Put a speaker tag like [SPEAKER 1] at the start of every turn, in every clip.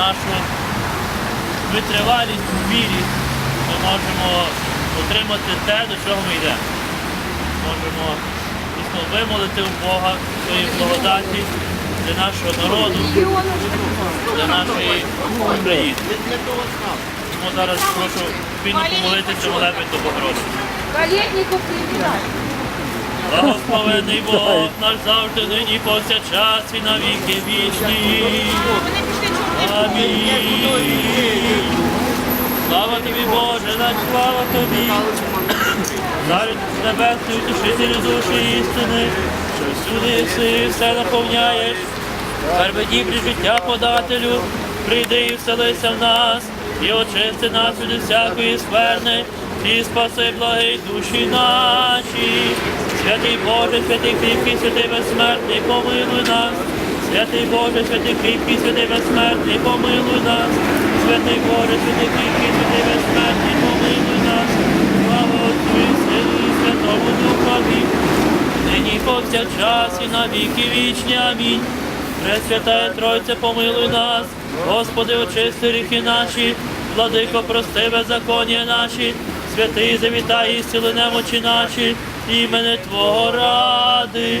[SPEAKER 1] нашу витривалість у вірі, ми можемо отримати те, до чого ми йдемо. Можемо дійсно вимолити у Бога свої благодаті для нашого народу, для нашої України. Тому зараз прошу спільно помолитися молебень до Богородиці. Благословений Бог наш завжди нині повсякчас і на віки вічні. Амінь. Слава тобі, Боже, наш слава тобі. Царю небесний, утішителю душі істини, що всюди си все наповняєш. Карби дібрі життя подателю, прийди і вселися в нас, і очисти нас від всякої скверни, і спаси благий душі наші. Святий Боже, святий кріпкий, святий безсмертний, помилуй нас. Святий Боже, святий кріпкий, святий безсмертний, помилуй нас. Святий Боже, святий кріпкий, святий безсмертний, помилуй нас. Слава Отцю і Сину і Святому Духові, нині повсякчас і на віки вічні. Амінь. Пресвятая Тройце, помилуй нас, Господи, очисти гріхи наші, владико, прости беззаконня наші, святий завітай і зціли немочі наші, імени Твого ради.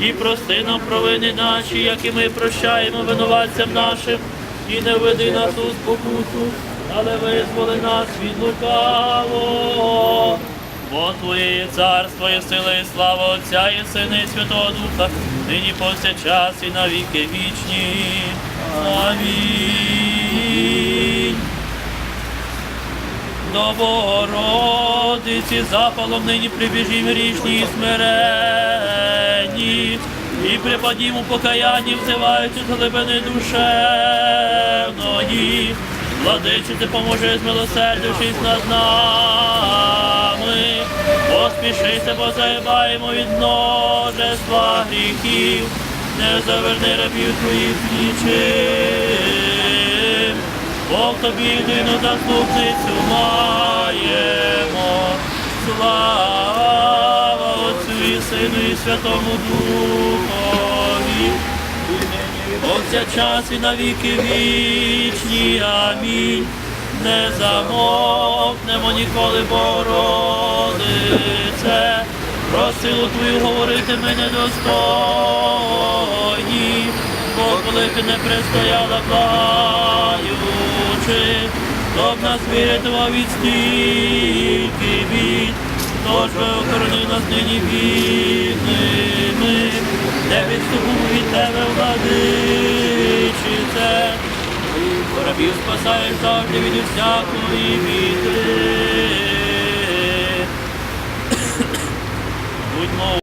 [SPEAKER 1] і прости нам провини наші, як і ми прощаємо винуватцям нашим, і не веди нас у спокусу, але визволи нас від лукавого. Бо Твоє царство, і сила, і слава Отця, і Сина, і Святого Духа, нині повсякчас і на віки вічні. Амінь. До Богородиці запалом нині прибіжім грішні і смиренні, і припадімо покаянні, взиваючи з глибини душевної. Владиче, ти поможи змилосердившись над нами, поспішися, бо заїбаємо від множества гріхів, не заверни рабів твоїх нічим. Бог тобі єдину заступницю маємо. Слава Отцю і Сину і Святому Духові. Повсякчас і на віки вічні. Амінь. Не замовкнемо ніколи, Богородице. Про силу Твою говорити ми недостойні, бо коли ти не пристояла благаючи, то б нас вирятував від стільки бід, тож охорони нас нині бідними, не відступимо від тебе, владичице, Рабів спасаєш завжди від усякої біди. Будьмо